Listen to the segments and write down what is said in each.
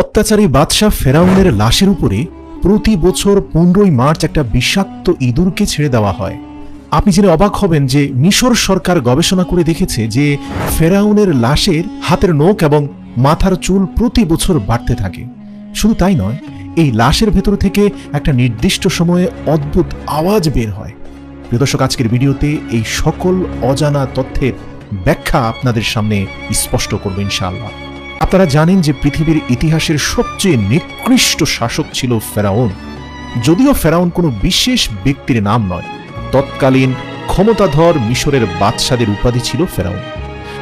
অত্যাচারী বাদশাহ ফেরাউনের লাশের উপরে প্রতি বছর পনেরোই মার্চ একটা বিষাক্ত ইঁদুরকে ছেড়ে দেওয়া হয়। আপনি জেনে অবাক হবেন যে মিশর সরকার গবেষণা করে দেখেছে যে ফেরাউনের লাশের হাতের নখ এবং মাথার চুল প্রতি বছর বাড়তে থাকে। শুধু তাই নয়, এই লাশের ভেতর থেকে একটা নির্দিষ্ট সময়ে অদ্ভুত আওয়াজ বের হয়। প্রিয় দর্শক, আজকের ভিডিওতে এই সকল অজানা তথ্যের ব্যাখ্যা আপনাদের সামনে স্পষ্ট করব ইনশাআল্লাহ। আপনারা জানেন যে পৃথিবীর ইতিহাসের সবচেয়ে নিকৃষ্ট শাসক ছিল ফেরাউন। যদিও ফেরাউন কোনো বিশেষ ব্যক্তির নাম নয়, তৎকালীন ক্ষমতাধর মিশরের বাদশাদের উপাধি ছিল ফেরাউন।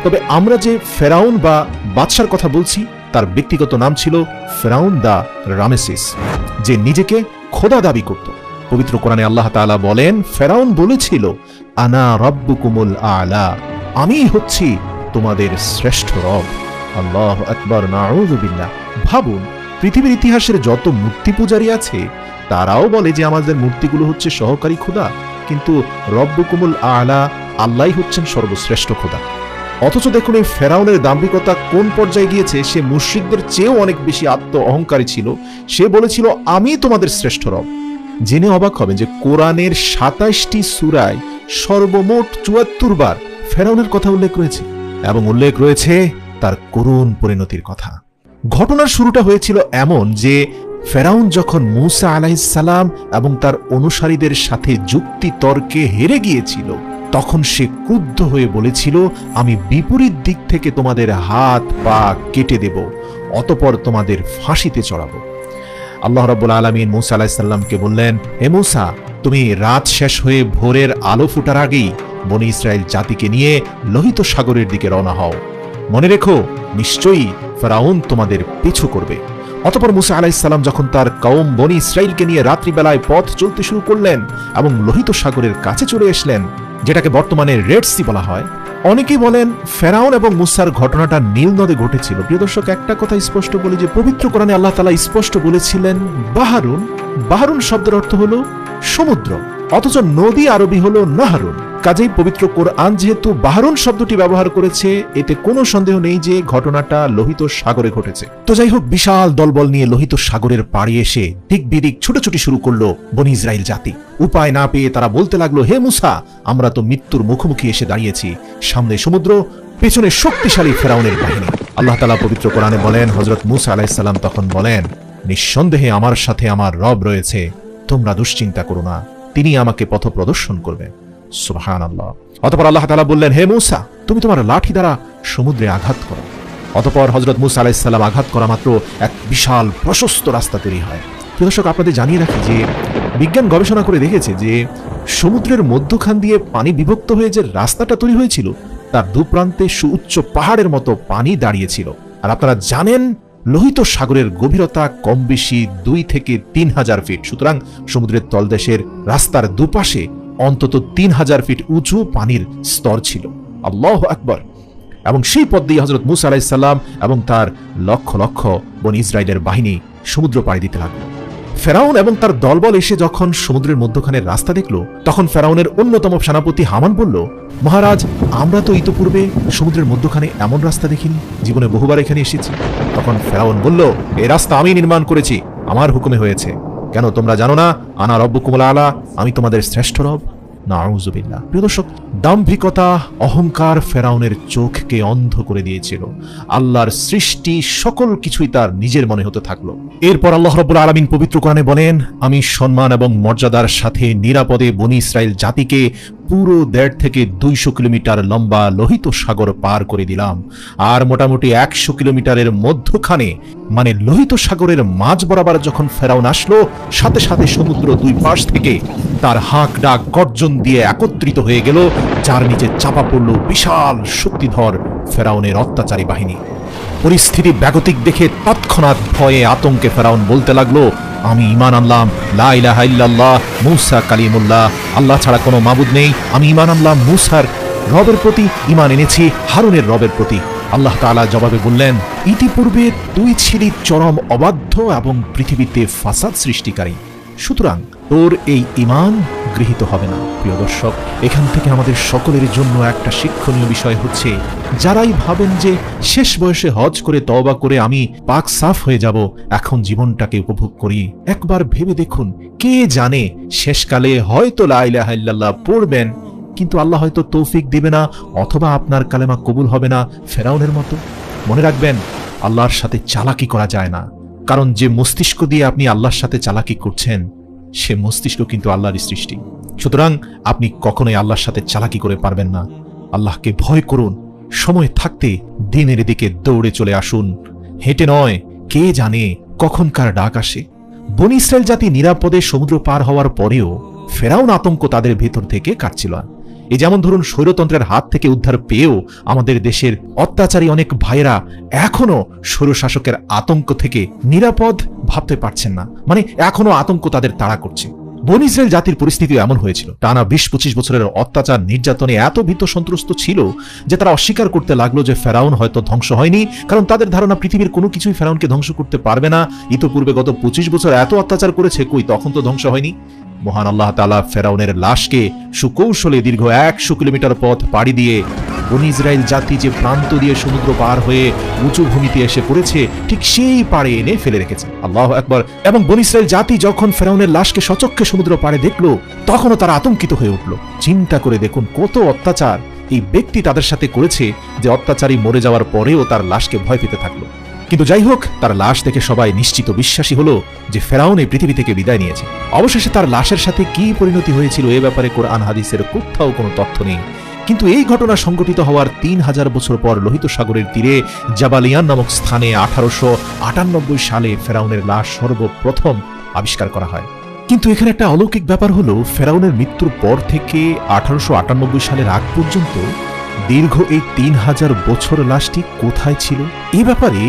তবে আমরা যে ফেরাউন বা বাদশার কথা বলছি, তার ব্যক্তিগত নাম ছিল ফেরাউন দা রামেসিস, যে নিজেকে খোদা দাবি করত। পবিত্র কোরআনে আল্লাহ তাআলা বলেন, ফেরাউন বলেছিল, আনা রব্বুকুমুল আলা আমি হচ্ছি তোমাদের শ্রেষ্ঠ রব। আল্লাহ আকবর নাউজুবিল্লাহ ভাবুন, পৃথিবীর ইতিহাসের যত মূর্তি পূজারী আছে, তারাও বলে যে আমাদের মূর্তিগুলো হচ্ছে সহকারী খোদা, কিন্তু রব্বুকুমুল আলা আল্লাহ হচ্ছেন সর্বশ্রেষ্ঠ খোদা। অথচ দেখুন এই ফেরাউনের দাম্ভিকতা কোন পর্যায়ে গিয়েছে, সে মুশ্রিকদের চেয়েও অনেক বেশি আত্ম অহংকারী ছিল। সে বলেছিল, আমি তোমাদের শ্রেষ্ঠ রব। জেনে অবাক হবেন যে কোরআনের সাতাইশটি সুরায় সর্বমোট চুয়াত্তর বার ফেরাউনের কথা উল্লেখ রয়েছে। এবং উল্লেখ রয়েছে তার করুণ পরিণতির কথা। ঘটনার শুরুটা হয়েছিল এমন যে, ফেরাউন যখন মুসা আলাইসাল্লাম এবং তার অনুসারীদের সাথে যুক্তি তর্কে হেরে গিয়েছিল, তখন সে ক্রুদ্ধ হয়ে বলেছিল, আমি বিপরীত দিক থেকে তোমাদের হাত পা কেটে দেব, অতপর তোমাদের ফাঁসিতে চড়াবো। আল্লাহ রাব্বুল আলমিন মুসা আলাহিসাল্লামকে বললেন, হে মুসা, তুমি রাত শেষ হয়ে ভোরের আলো ফুটার আগেই বনি ইসরায়েল জাতিকে নিয়ে লোহিত সাগরের দিকে রওনা হও। মনে রেখো, নিশ্চয়ই ফেরাউন তোমাদের পিছু করবে। অতপর মুসা আলাইসাল্লাম যখন তার কওম বনি ইসরায়েলকে নিয়ে রাত্রিবেলায় পথ চলতে শুরু করলেন এবং লোহিত সাগরের কাছে চলে আসলেন যেটাকে বর্তমানে রেড সি বলা হয়, অনেকেই বলেন ফেরাউন এবং মুসার ঘটনাটা নীল নদে ঘটেছিল। প্রিয় দর্শক, একটা কথা স্পষ্ট বলি যে, পবিত্র কোরআনে আল্লাহ তালা স্পষ্ট বলেছিলেন, বাহারুন বাহারুন শব্দের অর্থ হলো সমুদ্র, অথচ নদী আরবি হলো নাহারুন। কাজেই পবিত্র কোরআন যেহেতু বাহারুন শব্দটি ব্যবহার করেছে, এতে কোনো সন্দেহ নেই যে ঘটনাটা লোহিত সাগরে ঘটেছে। তো যাই হোক বিশাল দলবল নিয়ে লোহিত সাগরের পাড়ে এসে দিক বিদিক ছুটোছুটি শুরু করল বনি ইসরায়েল জাতি। উপায় না পেয়ে তারা বলতে লাগল, হে মুসা, আমরা তো মৃত্যুর মুখোমুখি এসে দাঁড়িয়েছি। সামনে সমুদ্র, পেছনে শক্তিশালী ফেরাউনের বাহিনী। আল্লাহ তালা পবিত্র কোরআনে বলেন হজরত মুসা আলাইসাল্লাম তখন বলেন, নিঃসন্দেহে আমার সাথে আমার রব রয়েছে, তোমরা দুশ্চিন্তা করো না। তিনি আমাকে পথ প্রদর্শন করবেন। আল্লাহ অতপর আল্লাহ তালা বললেন, হে তুমি তোমার লাঠি দ্বারা সমুদ্রে আঘাত করো। অতপর হজরত মুসা আলাইসাল্লাম আঘাত করা মাত্র এক বিশাল প্রশস্ত রাস্তা তৈরি হয়। আপনাদের জানিয়ে রাখি যে, বিজ্ঞান গবেষণা করে দেখেছে যে, সমুদ্রের মধ্যখান দিয়ে পানি বিভক্ত হয়ে যে রাস্তাটা তৈরি হয়েছিল, তার দুপ্রান্তে সুউচ্চ পাহাড়ের মতো পানি দাঁড়িয়েছিল। আর আপনারা জানেন, লোহিত সাগরের গভীরতা কম বেশি দুই থেকে তিন হাজার ফিট। সুতরাং সমুদ্রের তলদেশের রাস্তার দুপাশে অন্তত তিন হাজার ফিট উঁচু পানির স্তর ছিল। আল্লাহ আকবর। এবং সেই পথ দিয়ে হজরত মুসা আলাইসাল্লাম এবং তার লক্ষ লক্ষ বন ইসরায়েলের বাহিনী সমুদ্র পাড়ি দিতে লাগল। ফেরাউন এবং তার দলবল এসে যখন সমুদ্রের মধ্যখানের রাস্তা দেখল, তখন ফেরাউনের অন্যতম সেনাপতি হামান বলল, মহারাজ, আমরা তো ইতোপূর্বে সমুদ্রের মধ্যখানে এমন রাস্তা দেখিনি, জীবনে বহুবার এখানে এসেছি। তখন ফেরাউন বলল এই রাস্তা আমি নির্মাণ করেছি, আমার হুকুমে হয়েছে। কেন তোমরা জানো না? আনা কুমলা আলা, আমি তোমাদের শ্রেষ্ঠ রব। নাউজুবিল্লাহ। প্রিয় দর্শক, দাম্ভিকতা, অহংকার ফেরাউনের চোখকে অন্ধ করে দিয়েছিল। আল্লাহর সৃষ্টি সকল কিছুই তার নিজের মনে হতে থাকল। এরপর আল্লাহ রব্বুল আলমিন পবিত্র কোরআনে বলেন, আমি সম্মান এবং মর্যাদার সাথে নিরাপদে বনি ইসরায়েল জাতিকে পুরো দেড় থেকে দুইশো কিলোমিটার লম্বা লোহিত সাগর পার করে দিলাম। আর মোটামুটি একশো কিলোমিটারের মধ্যখানে মানে লোহিত সাগরের মাঝ বরাবর যখন ফেরাউন আসলো, সাথে সাথে সমুদ্র দুই পাশ থেকে তার হাঁক ডাক গর্জন দিয়ে একত্রিত হয়ে গেল, যার নিচে চাপা পড়ল বিশাল শক্তিধর ফেরাউনের অত্যাচারী বাহিনী। পরিস্থিতি ব্যাগতিক দেখে তৎক্ষণাৎ ভয়ে আতঙ্কে ফেরাউন বলতে লাগল আমি ইমান আনলাম। লা ইলাহা ইল্লাল্লাহ, মুসা কালিমুল্লাহ। আল্লাহ ছাড়া কোনো মাবুদ নেই। আমি ইমান আনলাম মুসার রবের প্রতি ইমান এনেছি হারুনের রবের প্রতি। আল্লাহ তালা জবাবে বললেন, ইতিপূর্বে তুই ছিলি চরম অবাধ্য এবং পৃথিবীতে ফাসাদ সৃষ্টিকারী। সুতরাং তোর এই ইমান গৃহীত হবে না। প্রিয় দর্শক, এখান থেকে আমাদের সকলের জন্য একটা শিক্ষণীয় বিষয় হচ্ছে, যারাই ভাবেন যে শেষ বয়সে হজ করে তওবা করে আমি পাক সাফ হয়ে যাব, এখন জীবনটাকে উপভোগ করি। একবার ভেবে দেখুন, কে জানে শেষকালে হয়তো লা ইলাহা ইল্লাল্লাহ পড়বেন, কিন্তু আল্লাহ হয়তো তৌফিক দিবে না, অথবা আপনার কালেমা কবুল হবে না ফেরাউনের মতো। মনে রাখবেন, আল্লাহর সাথে চালাকি করা যায় না, কারণ যে মস্তিষ্ক দিয়ে আপনি আল্লাহর সাথে চালাকি করছেন সে মস্তিষ্ক কিন্তু আল্লাহর সৃষ্টি। সুতরাং আপনি কখনোই আল্লাহর সাথে চালাকি করে পারবেন না। আল্লাহকে ভয় করুন। সময় থাকতে দিনের দিকে দৌড়ে চলে আসুন। হেঁটে নয়, কে জানে কখন কার ডাক আসে। বনিসরাইল জাতি নিরাপদে সমুদ্র পার হওয়ার পরেও ফেরাউন আতঙ্ক তাদের ভেতর থেকে কাটছিল। না এই যেমন ধরুন স্বৈরতন্ত্রের হাত থেকে উদ্ধার পেয়েও আমাদের দেশের অত্যাচারী অনেক ভাইয়েরা এখনও স্বৈরশাসকের আতঙ্ক থেকে নিরাপদ ভাবতে পারছেন না। মানে এখনও আতঙ্ক তাদের তাড়া করছে। বন ইসরায়েল জাতির পরিস্থিতি এমন হয়েছিল। টানা বিশ পঁচিশ বছরের অত্যাচার নির্যাতনে এত ভীত সন্ত্রস্ত ছিল যে তারা অস্বীকার করতে লাগল যে ফেরাউন হয়তো ধ্বংস হয়নি, কারণ তাদের ধারণা পৃথিবীর কোনো কিছুই ফেরাউনকে ধ্বংস করতে পারবে না। ইতোপূর্বে গত পঁচিশ বছর এত অত্যাচার করেছে, কই তখন তো ধ্বংস হয়নি? মহান আল্লাহ তালা ফেরাউনের লাশকে সুকৌশলে দীর্ঘ একশো কিলোমিটার পথ পাড়ি দিয়ে বনি ইসরায়েল জাতি যে প্রান্ত দিয়ে সমুদ্র পার হয়ে উঁচু ভূমিতে এসে পড়েছে, ঠিক সেই পাড়ে এনে ফেলে রেখেছে। আল্লাহ একবার এবং বনি ইসরায়েল জাতি যখন ফেরাউনের লাশকে সচক্ষে সমুদ্র পাড়ে দেখল, তখনও তারা আতঙ্কিত হয়ে উঠল। চিন্তা করে দেখুন কত অত্যাচার এই ব্যক্তি তাদের সাথে করেছে, যে অত্যাচারী মরে যাওয়ার পরেও তার লাশকে ভয় পেতে থাকল। কিন্তু যাই হোক, তার লাশ দেখে সবাই নিশ্চিত বিশ্বাসী হলো যে ফেরাউন এই পৃথিবী থেকে বিদায় নিয়েছে। অবশেষে তার লাশের সাথে কি পরিণতি হয়েছিল এ ব্যাপারে কোরআন হাদিসের কোথাও কোনো তথ্য নেই। কিন্তু এই ঘটনা সংঘটিত হওয়ার তিন হাজার বছর পর লোহিত সাগরের তীরে জাবালিয়ান নামক স্থানে আঠারোশো আটানব্বই সালে ফেরাউনের লাশ সর্বপ্রথম আবিষ্কার করা হয়। কিন্তু এখানে একটা অলৌকিক ব্যাপার হলো, ফেরাউনের মৃত্যুর পর থেকে আঠারোশো আটানব্বই সালের আগ পর্যন্ত দীর্ঘ এই তিন হাজার বছর লাশটি কোথায় ছিল? এ ব্যাপারে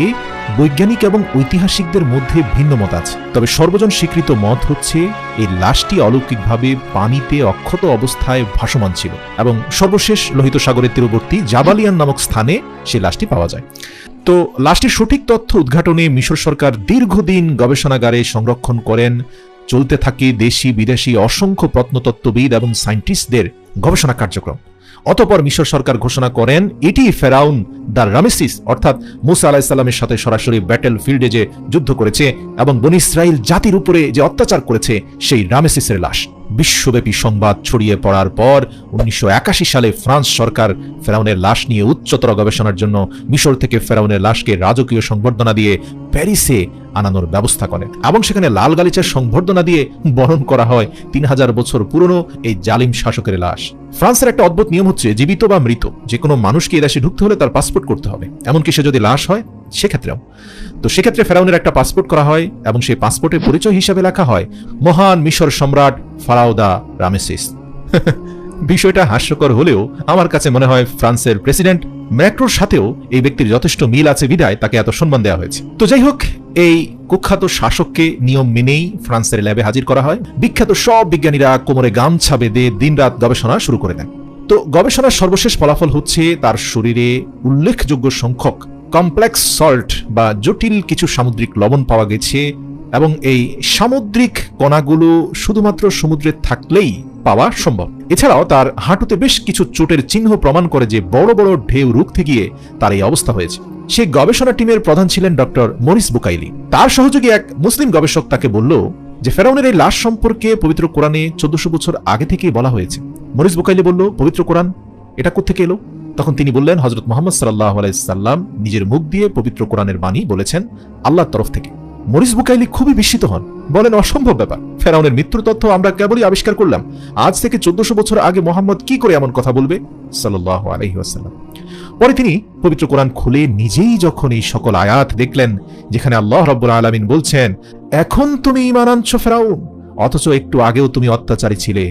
বৈজ্ঞানিক এবং ঐতিহাসিকদের মধ্যে ভিন্ন মত আছে। তবে সর্বজন স্বীকৃত মত হচ্ছে, এই লাশটি অলৌকিকভাবে পানিতে অক্ষত অবস্থায় ভাসমান ছিল এবং সর্বশেষ লোহিত সাগরের তীরবর্তী জাবালিয়ান নামক স্থানে সে লাশটি পাওয়া যায়। তো লাশটির সঠিক তথ্য উদ্ঘাটনে মিশর সরকার দীর্ঘদিন গবেষণাগারে সংরক্ষণ করেন। চলতে থাকে দেশি বিদেশি অসংখ্য প্রত্নতত্ত্ববিদ এবং সায়েন্টিস্টদের গবেষণা কার্যক্রম। অতপর মিশর সরকার ঘোষণা করেন, এটি ফেরাউন দ্য রামেসিস, অর্থাৎ মুসা আলাহিসাল্লামের সাথে সরাসরি ব্যাটেল ফিল্ডে যে যুদ্ধ করেছে এবং বন ইসরায়েল জাতির উপরে যে অত্যাচার করেছে, সেই রামেসিসের লাশ। বিশ্বব্যাপী সংবাদ ছড়িয়ে পড়ার পর উনিশশো একাশি সালে ফ্রান্স সরকার ফেরাউনের লাশ নিয়ে উচ্চতর গবেষণার জন্য মিশর থেকে ফেরাউনের লাশকে রাজকীয় সংবর্ধনা দিয়ে প্যারিসে আনানোর ব্যবস্থা করে এবং সেখানে লাল গালিচার সংবর্ধনা দিয়ে বরণ করা হয় তিন হাজার বছর পুরনো এই জালিম শাসকের লাশ। ফ্রান্সের একটা অদ্ভুত নিয়ম হচ্ছে জীবিত বা মৃত। যে কোনো মানুষকে এই দেশে ঢুকতে হলে তার পাসপোর্ট করতে হবে। এমনকি সে যদি লাশ হয় সেক্ষেত্রেও। তো সেক্ষেত্রে ফেরাউনের একটা পাসপোর্ট করা হয় এবং সেই পাসপোর্টের পরিচয় হিসাবে লেখা হয়, মহান মিশর সম্রাট ফারাউদা রামেসিস। বিষয়টা হাস্যকর হলেও আমার কাছে মনে হয় ফ্রান্সের প্রেসিডেন্ট ম্যাক্রোর সাথেও এই ব্যক্তির যথেষ্ট মিল আছে বিদায়, তাকে এত সম্মান দেওয়া হয়েছে। তো যাই হোক, এই কুখ্যাত শাসককে নিয়ম মেনেই ফ্রান্সের ল্যাবে হাজির করা হয়। বিখ্যাত সব বিজ্ঞানীরা কোমরে গামছা বেঁধে দিনরাত গবেষণা শুরু করে দেন। তো গবেষণার সর্বশেষ ফলাফল হচ্ছে তার শরীরে উল্লেখযোগ্য সংখ্যক কমপ্লেক্স সল্ট বা জটিল কিছু সামুদ্রিক লবণ পাওয়া গেছে এবং এই সামুদ্রিক কণাগুলো শুধুমাত্র সমুদ্রে থাকলেই পাওয়া সম্ভব। এছাড়াও তার হাঁটুতে বেশ কিছু চোটের চিহ্ন প্রমাণ করে যে বড় বড় ঢেউ রুখতে গিয়ে তার এই অবস্থা হয়েছে। সেই গবেষণা টিমের প্রধান ছিলেন ডক্টর মরিস বুকাইলি। তার সহযোগী এক মুসলিম গবেষক তাকে বলল যে, ফেরাউনের এই লাশ সম্পর্কে পবিত্র কোরআনে চোদ্দশো বছর আগে থেকেই বলা হয়েছে। মরিস বুকাইলি বলল, পবিত্র কোরআন? এটা কোথেকে এলো? তখন তিনি বললেন হজরত মোহাম্মদ সাল্লাহ আলাইসাল্লাম নিজের মুখ দিয়ে পবিত্র কোরআনের বাণী বলেছেন, আল্লাহর তরফ থেকে। মরিস বুকাইলি খুবই বিস্মিত হন, বলেন, অসম্ভব ব্যাপার। ফেরাউনের মৃত্যুর তথ্য আমরা কেবলই আবিষ্কার করলাম। আজ থেকে চোদ্দশো বছর আগে মোহাম্মদ কি করে এমন কথা বলবে? সাল্লাহ আলহি আসাল্লাম পরে তিনি পবিত্র কোরআন খুলে নিজেই যখন এই সকল আয়াত দেখলেন, যেখানে আল্লাহ রব্বুল আলমিন বলছেন, এখন তুমি ইমান আনছো ফেরাউন, অথচ একটু আগেও তুমি অত্যাচারী ছিলে,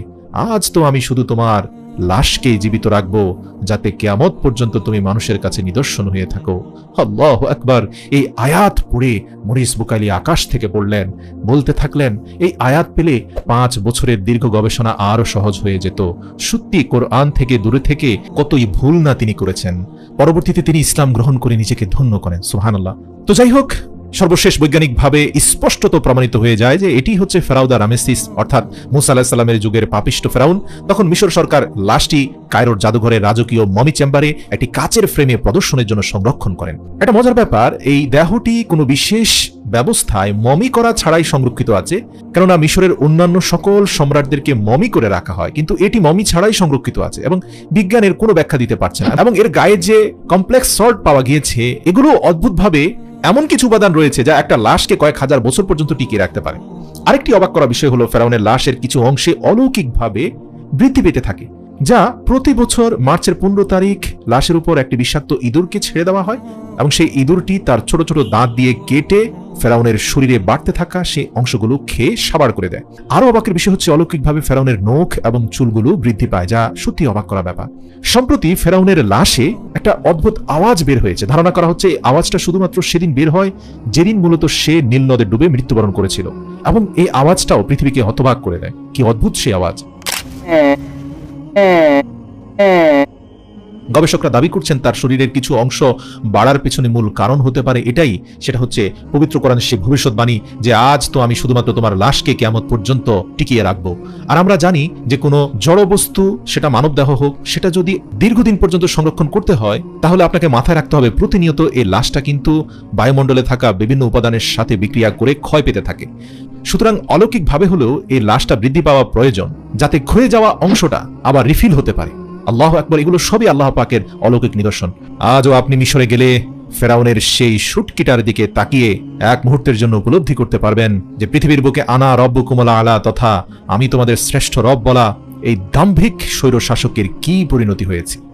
আজ তো আমি শুধু তোমার লাশকে জীবিত রাখব, যাতে কেয়ামত পর্যন্ত তুমি মানুষের কাছে নিদর্শন হয়ে থাকো। আল্লাহ একবার এই আয়াত পড়ে মরিস বুকাইলি আকাশ থেকে পড়লেন। বলতে থাকলেন, এই আয়াত পেলে পাঁচ বছরের দীর্ঘ গবেষণা আরও সহজ হয়ে যেত। সত্যি কোরআন থেকে দূরে থেকে কতই ভুল না তিনি করেছেন। পরবর্তীতে তিনি ইসলাম গ্রহণ করে নিজেকে ধন্য করেন। সুহানাল্লাহ তো যাই হোক সর্বশেষ বৈজ্ঞানিকভাবে স্পষ্টত প্রমাণিত হয়ে যায় যে এটি হচ্ছে ফেরাউদা রামেসিস, অর্থাৎ মুসা আলাহিসাল্লামের যুগের পাপিষ্ট ফেরাউন। তখন মিশর সরকার লাশটি কায়রোর জাদুঘরের রাজকীয় মমি চেম্বারে একটি কাচের ফ্রেমে প্রদর্শনের জন্য সংরক্ষণ করেন। একটা মজার ব্যাপার, এই দেহটি কোনো বিশেষ ব্যবস্থায় মমি করা ছাড়াই সংরক্ষিত আছে, কেননা মিশরের অন্যান্য সকল সম্রাটদেরকে মমি করে রাখা হয়, কিন্তু এটি মমি ছাড়াই সংরক্ষিত আছে এবং বিজ্ঞানের কোনো ব্যাখ্যা দিতে পারছে না। এবং এর গায়ে যে কমপ্লেক্স সল্ট পাওয়া গিয়েছে, এগুলো অদ্ভুতভাবে এমন কিছু উপাদান রয়েছে যা একটা লাশকে কয়েক হাজার বছর পর্যন্ত টিকিয়ে রাখতে পারে। আরেকটি অবাক করা বিষয় হলো ফেরাউনের লাশের কিছু অংশে অলৌকিকভাবে বৃদ্ধি পেতে থাকে। যা প্রতি বছর মার্চের পনেরো তারিখ লাশের উপর একটি বিষাক্ত ইঁদুরকে ছেড়ে দেওয়া হয় এবং সেই ইঁদুরটি তার ছোট ছোট দাঁত দিয়ে কেটে ফেরাউনের শরীরে বাড়তে থাকা সেই অংশগুলো খেয়ে সাবার করে দেয়। আরও অবাকের বিষয় হচ্ছে, অলৌকিকভাবে ফেরাউনের নখ এবং চুলগুলো বৃদ্ধি পায়, যা সত্যি অবাক করা ব্যাপার। সম্প্রতি ফেরাউনের লাশে একটা অদ্ভুত আওয়াজ বের হয়েছে। ধারণা করা হচ্ছে আওয়াজটা শুধুমাত্র সেদিন বের হয় যেদিন মূলত সে নীল নদে ডুবে মৃত্যুবরণ করেছিল। এবং এই আওয়াজটাও পৃথিবীকে হতবাক করে দেয়। কি অদ্ভুত সেই আওয়াজ। গবেষকরা দাবি করছেন তার শরীরের কিছু অংশ বাড়ার পেছনে মূল কারণ হতে পারে এটাই, সেটা হচ্ছে পবিত্র কোরআনের সে ভবিষ্যৎবাণী যে আজ তো আমি শুধুমাত্র তোমার লাশকে কেমন পর্যন্ত টিকিয়ে রাখব। আর আমরা জানি যে কোনো জড় বস্তু, সেটা মানবদেহ হোক, সেটা যদি দীর্ঘদিন পর্যন্ত সংরক্ষণ করতে হয়, তাহলে আপনাকে মাথায় রাখতে হবে প্রতিনিয়ত এই লাশটা কিন্তু বায়ুমণ্ডলে থাকা বিভিন্ন উপাদানের সাথে বিক্রিয়া করে ক্ষয় পেতে থাকে। সুতরাং অলৌকিকভাবে হলেও এই লাশটা বৃদ্ধি পাওয়া প্রয়োজন, যাতে ক্ষয়ে যাওয়া অংশটা আবার রিফিল হতে পারে। আল্লাহ একবার এগুলো সবই আল্লাহ পাকের অলৌকিক নিদর্শন। আজও আপনি মিশরে গেলে ফেরাউনের সেই শুটকিটার দিকে তাকিয়ে এক মুহূর্তের জন্য উপলব্ধি করতে পারবেন যে পৃথিবীর বুকে আনা রব্ব কুমলা আলা তথা আমি তোমাদের শ্রেষ্ঠ রব বলা এই দাম্ভিক স্বৈর শাসকের কি পরিণতি হয়েছে।